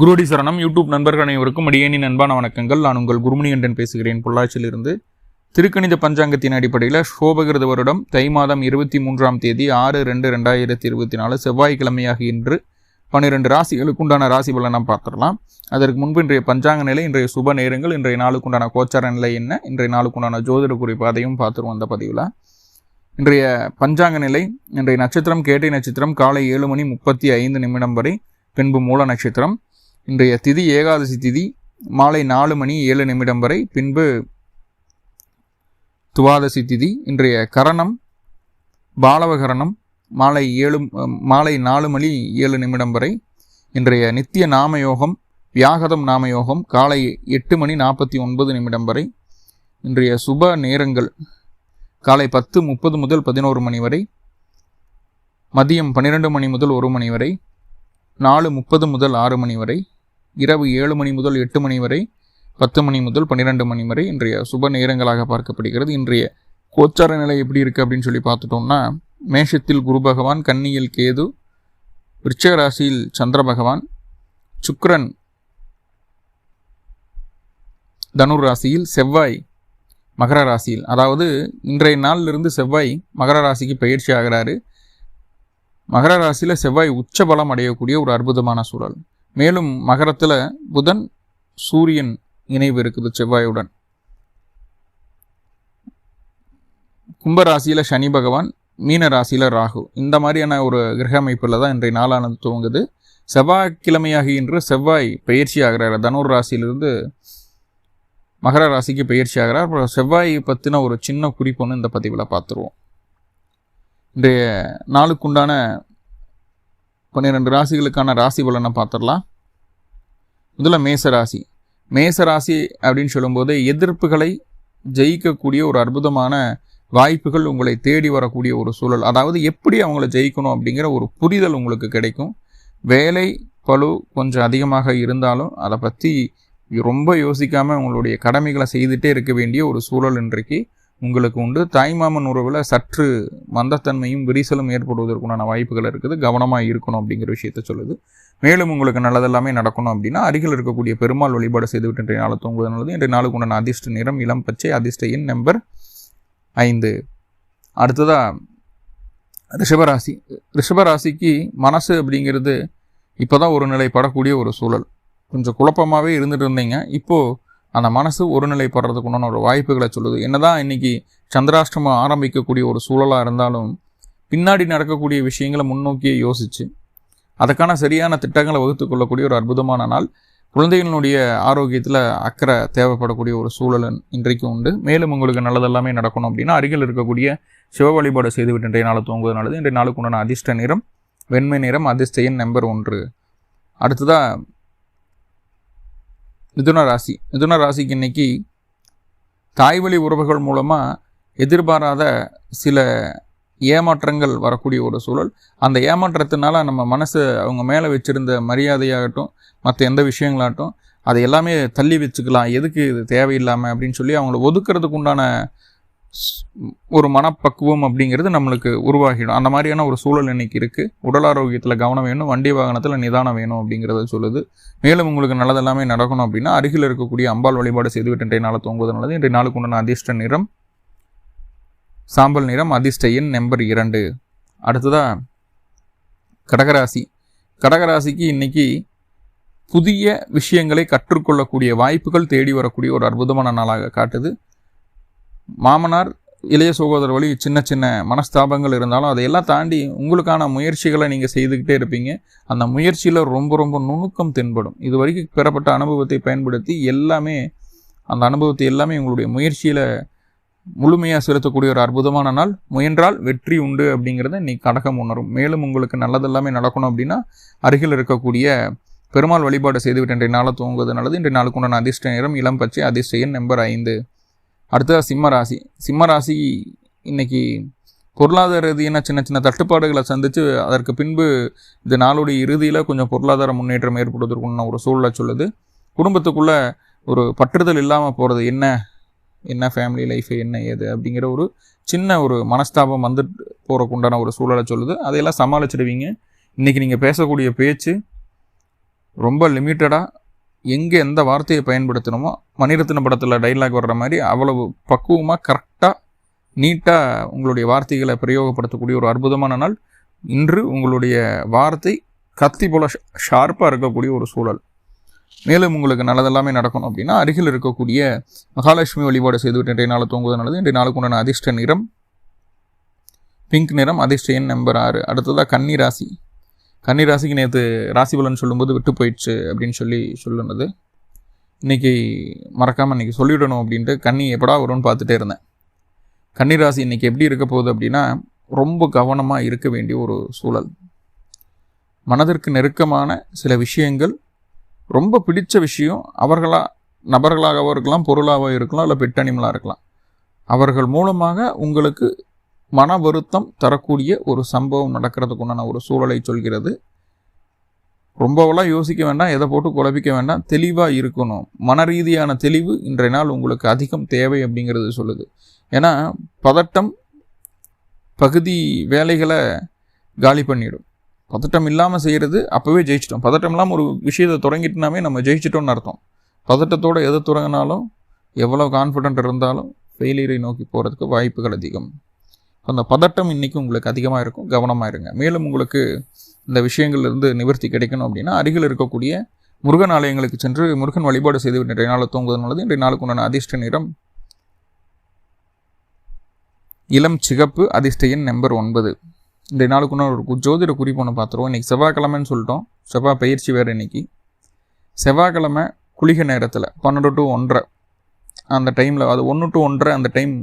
குருடி சரணம். யூடியூப் நண்பர்கள் அனைவருக்கும் அடியேனி நண்பான வணக்கங்கள். நான் உங்கள் குருமணிகண்டன் பேசுகிறேன். பொள்ளாச்சியிலிருந்து திருக்கணித பஞ்சாங்கத்தின் அடிப்படையில் சோபகிருத வருடம் தை மாதம் இருபத்தி மூன்றாம் தேதி ஆறு ரெண்டு ரெண்டாயிரத்தி இருபத்தி நாலு செவ்வாய்க்கிழமையாக இன்று பன்னிரெண்டு ராசிகளுக்கு உண்டான ராசி பலனை பார்த்துடலாம். அதற்கு முன்பு இன்றைய பஞ்சாங்க நிலை இன்றைய சுப நேரங்கள் இன்றைய நாளுக்குண்டான கோச்சார நிலை என்ன இன்றைய நாளுக்குண்டான ஜோதிட குறிப்பு அதையும் பார்த்துருவோம் அந்த பதிவில். இன்றைய பஞ்சாங்க நிலை இன்றைய நட்சத்திரம் கேட்டை நட்சத்திரம் காலை ஏழு மணி முப்பத்தி ஐந்து நிமிடம் வரை பின்பு மூல நட்சத்திரம். இன்றைய திதி ஏகாதசி திதி மாலை நாலு மணி ஏழு நிமிடம் வரை பின்பு துவாதசி திதி இன்றைய கரணம் பாலவகரணம் மாலை ஏழு மாலை நாலு மணி ஏழு நிமிடம் வரை இன்றைய நித்திய நாமயோகம் வியாகதம் நாமயோகம் காலை எட்டு மணி நாற்பத்தி ஒன்பது நிமிடம் வரை இன்றைய சுப நேரங்கள் காலை பத்து முப்பது முதல் பதினோரு மணி வரை மதியம் பன்னிரெண்டு மணி முதல் ஒரு மணி வரை நாலு முப்பது முதல் ஆறு மணி வரை இரவு ஏழு மணி முதல் எட்டு மணி வரை பத்து மணி முதல் பன்னிரெண்டு மணி வரை இன்றைய சுப நேரங்களாக பார்க்கப்படுகிறது. இன்றைய கோச்சார நிலை எப்படி இருக்குது அப்படின்னு சொல்லி பார்த்துட்டோம்னா மேஷத்தில் குரு பகவான் கன்னியில் கேது விருச்சக ராசியில் சந்திர பகவான் சுக்ரன் தனுர் ராசியில் செவ்வாய் மகர ராசியில். அதாவது இன்றைய நாளிலிருந்து செவ்வாய் மகர ராசிக்கு பயிற்சி ஆகிறாரு. மகர ராசியில் செவ்வாய் உச்ச பலம் அடையக்கூடிய ஒரு அற்புதமான சூழல். மேலும் மகரத்தில் புதன் சூரியன் இணைவு இருக்குது செவ்வாயுடன். கும்பராசியில் சனி பகவான் மீன ராசியில் ராகு. இந்த மாதிரியான ஒரு கிரக அமைப்பில் தான் இன்றைய நாளானது துவங்குது. செவ்வாய்க்கிழமையாக இன்று செவ்வாய் பயிற்சி ஆகிறார். தனுர் ராசியிலிருந்து மகர ராசிக்கு பயிற்சி ஆகிறார். அப்புறம் செவ்வாய் பற்றின ஒரு சின்ன குறிப்புன்னு இந்த பதிவில் பார்த்துருவோம் இன்றைய நாளுக்குண்டான பன்னிரெண்டு ராசிகளுக்கான ராசி பலனை பார்த்துடலாம். முதல்ல மேச ராசி மேச ராசி அப்படின்னு சொல்லும்போது எதிர்ப்புகளை ஜெயிக்கக்கூடிய ஒரு அற்புதமான வாய்ப்புகள் உங்களை தேடி வரக்கூடிய ஒரு சூழல். அதாவது எப்படி அவங்கள ஜெயிக்கணும் அப்படிங்கிற ஒரு புரிதல் உங்களுக்கு கிடைக்கும். வேலை பழு கொஞ்சம் அதிகமாக இருந்தாலும் அதை பற்றி ரொம்ப யோசிக்காமல் உங்களுடைய கடமைகளை செய்துட்டே இருக்க வேண்டிய ஒரு சூழல் இன்றைக்கு. உங்களுக்கு உண்டு. தாய்மாமன் உறவில் சற்று மந்தத்தன்மையும் விரிசலும் ஏற்படுவதற்குண்டான வாய்ப்புகள் இருக்குது. கவனமாக இருக்கணும் அப்படிங்கிற விஷயத்த சொல்லுது. மேலும் உங்களுக்கு நல்லதெல்லாமே நடக்கணும் அப்படின்னா அருகில் இருக்கக்கூடிய பெருமாள் வழிபாடு செய்துவிட்டு இன்றைய நாள் தூங்குவது நல்லது. இன்றைய நாளுக்கு உண்டான அதிர்ஷ்ட நிறம் இளம் பச்சை அதிர்ஷ்ட எண் நம்பர் ஐந்து. அடுத்ததாக ரிஷபராசி. ரிஷபராசிக்கு மனசு அப்படிங்கிறது இப்போ தான் ஒரு நிலைப்படக்கூடிய ஒரு சூழல். கொஞ்சம் குழப்பமாகவே இருந்துட்டு இருந்தீங்க. இப்போது அந்த மனசு ஒருநிலைப்படுறதுக்கு உண்டான ஒரு வாய்ப்புகளை சொல்லுது. என்னதான் இன்னைக்கு சந்திராஷ்டமம் ஆரம்பிக்கக்கூடிய ஒரு சூழலாக இருந்தாலும் பின்னாடி நடக்கக்கூடிய விஷயங்களை முன்னோக்கியே யோசித்து அதுக்கான சரியான திட்டங்களை வகுத்து கொள்ளக்கூடிய ஒரு அற்புதமான நாள். குழந்தைகளினுடைய ஆரோக்கியத்தில் அக்கறை தேவைப்படக்கூடிய ஒரு சூழல் இன்றைக்கு உண்டு. மேலும் உங்களுக்கு நல்லதெல்லாமே நடக்கணும் அப்படின்னா அருகில் இருக்கக்கூடிய சிவ வழிபாடு செய்துவிட்டு இன்றைய நாள் தூங்குவது நல்லது. இன்றைய நாளுக்கு உண்டான அதிர்ஷ்ட நிறம் வெண்மை நிறம் அதிர்ஷ்ட எண் நம்பர் ஒன்று. அடுத்ததாக மிதுன ராசி. மிதுன ராசிக்கு இன்னைக்கு தாய்வழி உறவுகள் மூலமாக எதிர்பாராத சில ஏமாற்றங்கள் வரக்கூடிய ஒரு சூழல். அந்த ஏமாற்றத்தினால நம்ம மனசு அவங்க மேலே வச்சுருந்த மரியாதையாகட்டும் மற்ற எந்த விஷயங்களாகட்டும் அதை எல்லாமே தள்ளி வச்சுக்கலாம். எதுக்கு இது தேவையில்லாமல் அப்படின்னு சொல்லி அவங்கள ஒதுக்கிறதுக்கு உண்டான ஒரு மனப்பக்குவம் அப்படிங்கிறது நம்மளுக்கு உருவாகிடும். அந்த மாதிரியான ஒரு சூழல் இன்னைக்கு இருக்குது உடல் ஆரோக்கியத்தில் கவனம் வேணும் வண்டி வாகனத்தில் நிதானம் வேணும் அப்படிங்கிறத சொல்லுது. மேலும் உங்களுக்கு நல்லதெல்லாமே நடக்கணும் அப்படின்னா அருகில் இருக்கக்கூடிய அம்பாள் வழிபாடு செய்துவிட்டு இன்றைய நாளை தூங்குவது நல்லது. இன்றைய நாளுக்கு உண்டான அதிர்ஷ்ட நிறம் சாம்பல் நிறம் அதிர்ஷ்ட எண் நம்பர் இரண்டு. அடுத்ததாக கடகராசி. கடகராசிக்கு இன்னைக்கு புதிய விஷயங்களை கற்றுக்கொள்ளக்கூடிய வாய்ப்புகள் தேடி வரக்கூடிய ஒரு அற்புதமான நாளாக காட்டுது. மாமனார் இளைய சகோதரர் வழி சின்ன சின்ன மனஸ்தாபங்கள் இருந்தாலும் அதையெல்லாம் தாண்டி உங்களுக்கான முயற்சிகளை நீங்கள் செய்துக்கிட்டே இருப்பீங்க. அந்த முயற்சியில் ரொம்ப ரொம்ப நுணுக்கம் தென்படும். இது வரைக்கும் பெறப்பட்ட அனுபவத்தை பயன்படுத்தி எல்லாமே அந்த அனுபவத்தை எல்லாமே உங்களுடைய முயற்சியில் முழுமையாக செலுத்தக்கூடிய ஒரு அற்புதமான நாள். முயன்றால் வெற்றி உண்டு அப்படிங்கிறத நீ கடகம் உணரும். மேலும் உங்களுக்கு நல்லதெல்லாமே நடக்கணும் அப்படின்னா அருகில் இருக்கக்கூடிய பெருமாள் வழிபாடு செய்துவிட்டு இன்றைய நாளை தூங்குவது நல்லது. இன்றைய நாளுக்கு உண்டான அதிர்ஷ்ட நேரம் இளம் பச்சை அதிர்ஷ்ட எண் நம்பர் ஐந்து. அடுத்தது சிம்ம ராசி. சிம்ம ராசி இன்னைக்கு பொருளாதார ரீதியான சின்ன சின்ன தட்டுப்பாடுகளை சந்தித்து அதற்கு பின்பு இந்த நாளுடைய இறுதியில் கொஞ்சம் பொருளாதார முன்னேற்றம் ஏற்படுவதற்குன்னு ஒரு சூழலை சொல்லுது. குடும்பத்துக்குள்ளே ஒரு பற்றுதல் இல்லாமல் போகிறது என்ன? என்ன ஃபேமிலி லைஃப் என்ன ஏது? அப்படிங்கிற ஒரு சின்ன ஒரு மனஸ்தாபம் வந்து போகிறக்கு உண்டான ஒரு சூழலை சொல்லுது. அதையெல்லாம் சமாளிச்சிடுவீங்க. இன்றைக்கி நீங்கள் பேசக்கூடிய பேச்சு ரொம்ப லிமிட்டடாக எங்கே எந்த வார்த்தையை பயன்படுத்தணுமோ மணிரத்ன படத்தில் டைலாக் வர்ற மாதிரி அவ்வளவு பக்குவமாக கரெக்டாக நீட்டாக உங்களுடைய வார்த்தைகளை பிரயோகப்படுத்தக்கூடிய ஒரு அற்புதமான நாள். இன்று உங்களுடைய வார்த்தை கத்தி போல ஷார்ப்பாக இருக்கக்கூடிய ஒரு சூழல். மேலும் உங்களுக்கு நல்லதெல்லாமே நடக்கணும் அப்படின்னா அருகில் இருக்கக்கூடிய மகாலட்சுமி வழிபாடு செய்துவிட்டு இன்றைய நாள் தூங்குவது நல்லது. இன்றைய நாளுக்கு உண்டான அதிர்ஷ்ட நிறம் பிங்க் நிறம் அதிர்ஷ்ட எண் நம்பர் ஆறு. அடுத்ததாக கன்னி ராசி. கன்னி ராசிக்கு நேற்று ராசி பலன் சொல்லும்போது விட்டு போயிடுச்சு அப்படின்னு சொல்லி சொல்லுனது. இன்றைக்கி மறக்காமல் இன்றைக்கி சொல்லிவிடணும் அப்படின்ட்டு கன்னி எப்படா வரும்னு பார்த்துட்டே இருந்தேன். கன்னி ராசி இன்றைக்கி எப்படி இருக்க போகுது அப்படின்னா ரொம்ப கவனமாக இருக்க வேண்டிய ஒரு சூழல். மனதிற்கு நெருக்கமான சில விஷயங்கள் ரொம்ப பிடித்த விஷயம் அவர்களாக நபர்களாகவோ இருக்கலாம் பொருளாகவோ இருக்கலாம் இல்லை பெட்டனிமலாக இருக்கலாம். அவர்கள் மூலமாக உங்களுக்கு மன வருத்தம் தரக்கூடிய ஒரு சம்பவம் நடக்கிறதுக்குண்டான ஒரு சூழலை சொல்கிறது. ரொம்பவெல்லாம் யோசிக்க வேண்டாம் எதை போட்டு குழப்பிக்க வேண்டாம் தெளிவாக இருக்கணும். மன ரீதியான தெளிவு இன்றைய நாள் உங்களுக்கு அதிகம் தேவை அப்படிங்கிறது சொல்லுது. ஏன்னா பதட்டம் பகுதி வேலைகளை காலி பண்ணிடும். பதட்டம் இல்லாமல் செய்கிறது அப்போவே ஜெயிச்சிட்டோம். பதட்டம் இல்லாமல் ஒரு விஷயத்தை தொடங்கிட்டுனாவே நம்ம ஜெயிச்சிட்டோம்னு அர்த்தம். பதட்டத்தோடு எதை தொடங்கினாலும் எவ்வளோ கான்ஃபிடென்ட் இருந்தாலும் ஃபெயிலியரை நோக்கி போகிறதுக்கு வாய்ப்புகள் அதிகம். அந்த பதட்டம் இன்றைக்கி உங்களுக்கு அதிகமாக இருக்கும். கவனமாக இருங்க. மேலும் உங்களுக்கு இந்த விஷயங்கள்லேருந்து நிவர்த்தி கிடைக்கணும் அப்படின்னா அருகில் இருக்கக்கூடிய முருகன் ஆலயங்களுக்கு சென்று முருகன் வழிபாடு செய்து இன்றைய நாள் தூங்குவது நல்லது. இன்றைய நாளுக்கு உண்டான அதிர்ஷ்ட நிறம் இளம் சிகப்பு அதிர்ஷ்ட எண் நம்பர் ஒன்பது. இன்றைய நாளுக்கு ஒரு ஜோதிட குறிப்பு ஒன்று பார்த்துருவோம். இன்றைக்கி செவ்வாய்க்கிழமைன்னு சொல்லிட்டோம். செவ்வாய் பயிற்சி வேறு இன்றைக்கி செவ்வாய்க்கிழமை குளிக நேரத்தில் பன்னெண்டு டு ஒன்றரை அந்த டைமில் அது ஒன்று டு ஒன்றரை அந்த டைம்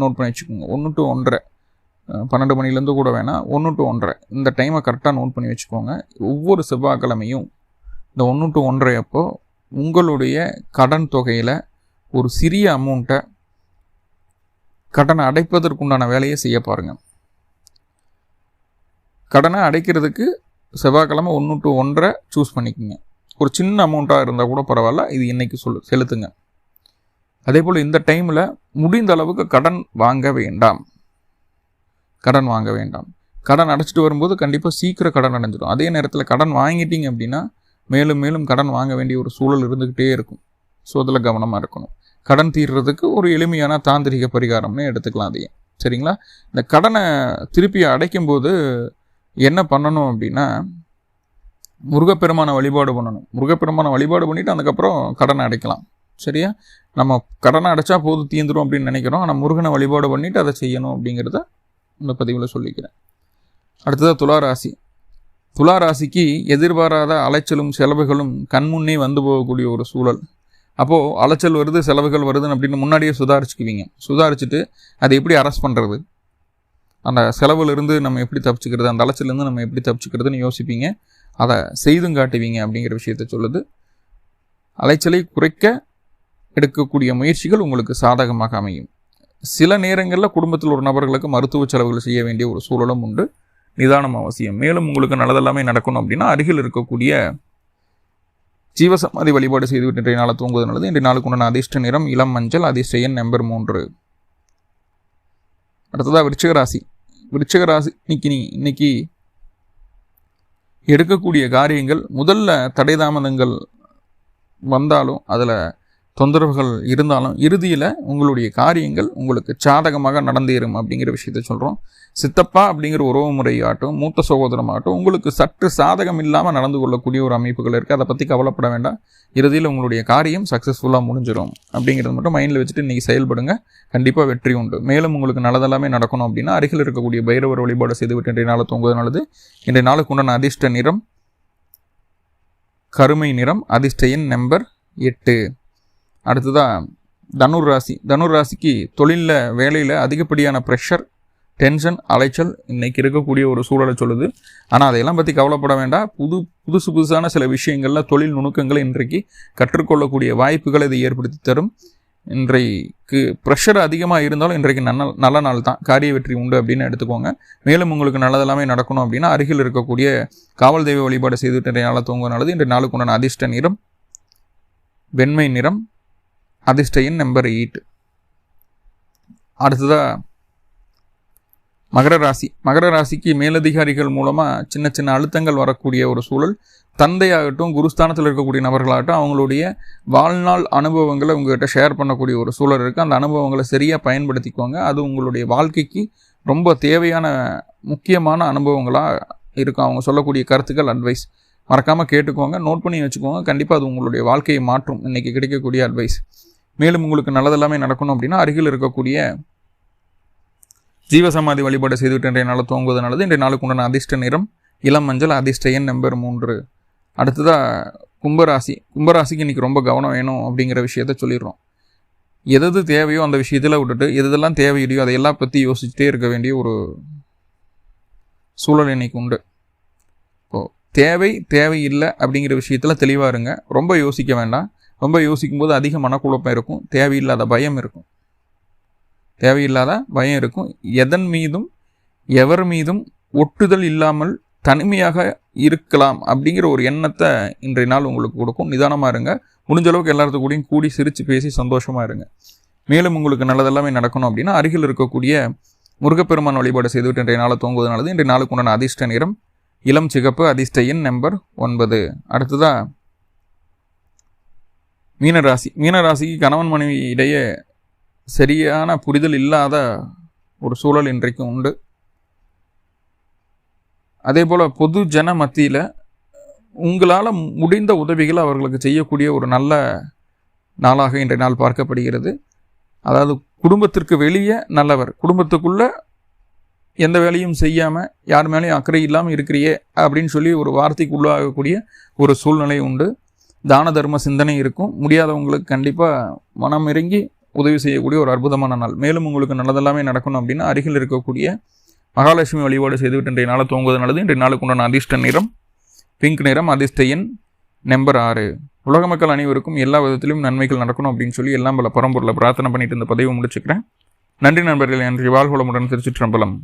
நோட் பண்ணி வச்சுக்கோங்க. ஒன்று டு ஒன்றரை. பன்னெண்டு மணிலேருந்து கூட வேணாம் ஒன்று டு ஒன்றரை. இந்த டைமை கரெக்டாக நோட் பண்ணி வச்சுக்கோங்க. ஒவ்வொரு செவ்வாய்க்கிழமையும் இந்த ஒன்று டு ஒன்றரை அப்போ உங்களுடைய கடன் தொகையில் ஒரு சிறிய அமௌண்ட்டை கடனை அடைப்பதற்குண்டான வேலையை செய்ய பாருங்கள் கடனை அடைக்கிறதுக்கு செவ்வாய்க்கிழமை ஒன்று டு ஒன்றரை சூஸ் பண்ணிக்கோங்க. ஒரு சின்ன அமௌண்ட்டாக இருந்தால் கூட பரவாயில்ல. இது இன்றைக்கி சொல்லு செலுத்துங்க. அதே போல் இந்த டைமில் முடிந்த அளவுக்கு கடன் வாங்க வேண்டாம். கடன் வாங்க வேண்டாம். கடன் அடைச்சிட்டு வரும்போது கண்டிப்பாக சீக்கிரம் கடன் அடைஞ்சிடும் அதே நேரத்தில் கடன் வாங்கிட்டீங்க அப்படின்னா மேலும் மேலும் கடன் வாங்க வேண்டிய ஒரு சூழல் இருந்துக்கிட்டே இருக்கும். ஸோ அதில் கவனமாக இருக்கணும். கடன் தீர்றதுக்கு ஒரு எளிமையான தாந்திரிக பரிகாரம்னு எடுத்துக்கலாம் அதையும் சரிங்களா? இந்த கடனை திருப்பி அடைக்கும்போது என்ன பண்ணணும் அப்படின்னா முருகப்பெருமான வழிபாடு பண்ணணும். முருகப்பெருமான வழிபாடு பண்ணிவிட்டு அதுக்கப்புறம் கடனை அடைக்கலாம். சரியா? நம்ம கடனை அடைச்சா போது தீந்துடும் அப்படின்னு நினைக்கிறோம். ஆனால் முருகனை வழிபாடு பண்ணிவிட்டு அதை செய்யணும் அப்படிங்கிறத இந்த பதிவில் சொல்லிக்கிறேன். அடுத்ததாக துளாராசி. துளாராசிக்கு எதிர்பாராத அலைச்சலும் செலவுகளும் கண்முன்னே வந்து போகக்கூடிய ஒரு சூழல். அப்போது அலைச்சல் வருது செலவுகள் வருதுன்னு அப்படின்னு முன்னாடியே சுதாரிச்சுக்குவீங்க. சுதாரிச்சுட்டு அதை எப்படி அரெஸ்ட் பண்ணுறது அந்த செலவுலேருந்து நம்ம எப்படி தப்பிச்சுக்கிறது? அந்த அலைச்சலேருந்து நம்ம எப்படி தப்பிச்சுக்கிறதுன்னு யோசிப்பீங்க. அதை செய்தும் காட்டுவீங்க அப்படிங்கிற விஷயத்த சொல்லுது. அலைச்சலை குறைக்க எடுக்கக்கூடிய முயற்சிகள் உங்களுக்கு சாதகமாக அமையும். சில நேரங்களில் குடும்பத்தில் ஒரு நபர்களுக்கு மருத்துவ செலவுகள் செய்ய வேண்டிய ஒரு சூழலும் உண்டு. நிதானம் அவசியம். மேலும் உங்களுக்கு நல்லதெல்லாமே நடக்கணும் அப்படின்னா அருகில் இருக்கக்கூடிய ஜீவசமாதி வழிபாடு செய்துவிட்டு இன்றைய நாளை தூங்குவது நல்லது. இன்றைய நாளுக்கு உண்டான அதிர்ஷ்ட நிறம் இளம் மஞ்சள் அதிர்ஷ்ட எண் நம்பர் மூன்று. அடுத்ததாக விருச்சிகராசி விருச்சிகராசி இன்னைக்கு நீ இன்னைக்கு எடுக்கக்கூடிய காரியங்கள் முதல்ல தடை தாமதங்கள் வந்தாலும் அதில் தொந்தரவுகள் இருந்தாலும் இறுதியில் உங்களுடைய காரியங்கள் உங்களுக்கு சாதகமாக நடந்தேறும் அப்படிங்கிற விஷயத்த சொல்கிறோம் சித்தப்பா அப்படிங்கிற உறவு முறையாகட்டும் மூத்த சகோதரமாகட்டும் உங்களுக்கு சற்று சாதகம் இல்லாமல் நடந்து கொள்ளக்கூடிய ஒரு அமைப்புகள் இருக்குது அதை பற்றி கவலைப்பட வேண்டாம். இறுதியில் உங்களுடைய காரியம் சக்ஸஸ்ஃபுல்லாக முடிஞ்சிடும் அப்படிங்கிறது மட்டும் மைண்டில் வச்சுட்டு இன்றைக்கி செயல்படுங்க. கண்டிப்பாக வெற்றி உண்டு. மேலும் உங்களுக்கு நல்லதெல்லாமே நடக்கணும் அப்படின்னா அருகில் இருக்கக்கூடிய பைரவர் வழிபாடு செய்துவிட்டு இன்றைய நாளை தூங்குவது நல்லது. இன்றைய நாளுக்கு உண்டான அதிர்ஷ்ட நிறம் கருமை நிறம் அதிர்ஷ்ட எண் நம்பர் எட்டு. அடுத்ததாக தனுர் ராசி. தனுர் ராசிக்கு தொழிலில் வேலையில் அதிகப்படியான ப்ரெஷர் டென்ஷன் அலைச்சல் இன்றைக்கி இருக்கக்கூடிய ஒரு சூழலை சொல்லுது. ஆனால் அதையெல்லாம் பற்றி கவலைப்பட வேண்டாம் புது புதுசு புதுசான சில விஷயங்களில் தொழில் நுணுக்கங்களை இன்றைக்கு கற்றுக்கொள்ளக்கூடிய வாய்ப்புகளை இதை ஏற்படுத்தி தரும். இன்றைக்கு ப்ரெஷர் அதிகமாக இருந்தாலும் இன்றைக்கு நல்ல நல்ல நாள் தான். காரிய வெற்றி உண்டு அப்படின்னு எடுத்துக்கோங்க. மேலும் உங்களுக்கு நல்லதெல்லாமே நடக்கணும் அப்படின்னா அருகில் இருக்கக்கூடிய காவல் தெய்வ வழிபாடு செய்துட்டு இன்றைய நாளை தூங்குவது நல்லது. இன்றைய நாளுக்கு உண்டான அதிர்ஷ்ட நிறம் வெண்மை நிறம் அதிர்ஷ்ட எண் நம்பர் எயிட் அடுத்ததாக மகர ராசி. மகர ராசிக்கு மேலதிகாரிகள் மூலமாக சின்ன சின்ன அழுத்தங்கள் வரக்கூடிய ஒரு சூழல். தந்தையாகட்டும் குருஸ்தானத்தில் இருக்கக்கூடிய நபர்களாகட்டும் அவங்களுடைய வாழ்நாள் அனுபவங்களை உங்கள்கிட்ட ஷேர் பண்ணக்கூடிய ஒரு சூழல் இருக்குது அந்த அனுபவங்களை சரியாக பயன்படுத்திக்கோங்க. அது உங்களுடைய வாழ்க்கைக்கு ரொம்ப தேவையான முக்கியமான அனுபவங்களாக இருக்கும். அவங்க சொல்லக்கூடிய கருத்துக்கள் அட்வைஸ் மறக்காமல் கேட்டுக்கோங்க. நோட் பண்ணி வச்சுக்கோங்க. கண்டிப்பாக அது உங்களுடைய வாழ்க்கையை மாற்றும். இன்றைக்கி கிடைக்கக்கூடிய அட்வைஸ் மேலும் உங்களுக்கு நல்லதெல்லாமே நடக்கணும் அப்படின்னா அருகில் இருக்கக்கூடிய ஜீவசமாதி வழிபாடு செய்துவிட்டு இன்றைய நாள் தூங்குவது நல்லது. இன்றைய நாளுக்கு உண்டான அதிர்ஷ்ட நிறம் இளம் மஞ்சள் அதிர்ஷ்ட எண் நம்பர் மூன்று. அடுத்ததாக கும்பராசி. கும்பராசிக்கு இன்றைக்கி ரொம்ப கவனம் வேணும் அப்படிங்கிற விஷயத்த சொல்லிடுறோம். எது தேவையோ அந்த விஷயத்தில் விட்டுட்டு எதெல்லாம் தேவையில்லையோ அதையெல்லாம் பற்றி யோசிச்சுட்டே இருக்க வேண்டிய ஒரு சூழல் இன்னைக்கு உண்டு. இப்போது தேவை தேவையில்லை அப்படிங்கிற விஷயத்தில் தெளிவாக இருங்க. ரொம்ப யோசிக்க வேண்டாம். ரொம்ப யோசிக்கும் போது அதிக மனக்குழப்பம் இருக்கும். தேவையில்லாத பயம் இருக்கும். தேவையில்லாத பயம் இருக்கும். எதன் மீதும் எவர் மீதும் ஒட்டுதல் இல்லாமல் தனிமையாக இருக்கலாம் அப்படிங்கிற ஒரு எண்ணத்தை இன்றைய நாள் உங்களுக்கு கொடுக்கும். நிதானமாக இருங்க. முடிஞ்ச அளவுக்கு எல்லாத்து கூடயும் கூடி சிரித்து பேசி சந்தோஷமாக இருங்க. மேலும் உங்களுக்கு நல்லதெல்லாமே நடக்கணும் அப்படின்னா அருகில் இருக்கக்கூடிய முருகப்பெருமான் வழிபாடு செய்துவிட்டு இன்றைய நாளை தூங்குவது நல்லது. இன்றைய நாளுக்கு உண்டான அதிர்ஷ்ட நிறம் இளம் சிகப்பு அதிர்ஷ்ட எண் நம்பர் ஒன்பது. அடுத்ததாக மீனராசி மீனராசிக்கு கணவன் மனைவி இடையே சரியான புரிதல் இல்லாத ஒரு சூழல் இன்றைக்கும் உண்டு. அதே போல் பொது ஜன மத்தியில் உங்களால் முடிந்த உதவிகளை அவர்களுக்கு செய்யக்கூடிய ஒரு நல்ல நாளாக இன்றைய நாள் பார்க்கப்படுகிறது. அதாவது குடும்பத்திற்கு வெளியே நல்லவர் குடும்பத்துக்குள்ளே எந்த வேலையும் செய்யாமல் யார் மேலேயும் அக்கறை இல்லாமல் இருக்கிறியே அப்படின்னு சொல்லி ஒரு வார்த்தைக்கு உள்ளாகக்கூடிய ஒரு சூழ்நிலை உண்டு. தான தர்ம சிந்தனை இருக்கும். முடியாதவங்களுக்கு கண்டிப்பாக மனம் இறங்கி உதவி செய்யக்கூடிய ஒரு அற்புதமான நாள். மேலும் உங்களுக்கு நல்லதெல்லாமே நடக்கணும் அப்படின்னா அருகில் இருக்கக்கூடிய மகாலட்சுமி வழிபாடு செய்துவிட்டு இன்றைய நாளை தூங்குவது நல்லது. இன்றைய நாளுக்கு உண்டான அதிர்ஷ்ட நிறம் பிங்க் நிறம் அதிர்ஷ்ட எண் நம்பர் ஆறு. உலக மக்கள் அனைவருக்கும் எல்லா விதத்திலும் நன்மைகள் நடக்கணும் அப்படின்னு சொல்லி எல்லாம் பல பரம்பொருளை பிரார்த்தனை பண்ணிட்டு இந்த பதிவை முடிச்சுக்கிறேன். நன்றி நண்பர்கள். நன்றி வாழ்வளமுடன் திருச்சிற்றம்பலம்.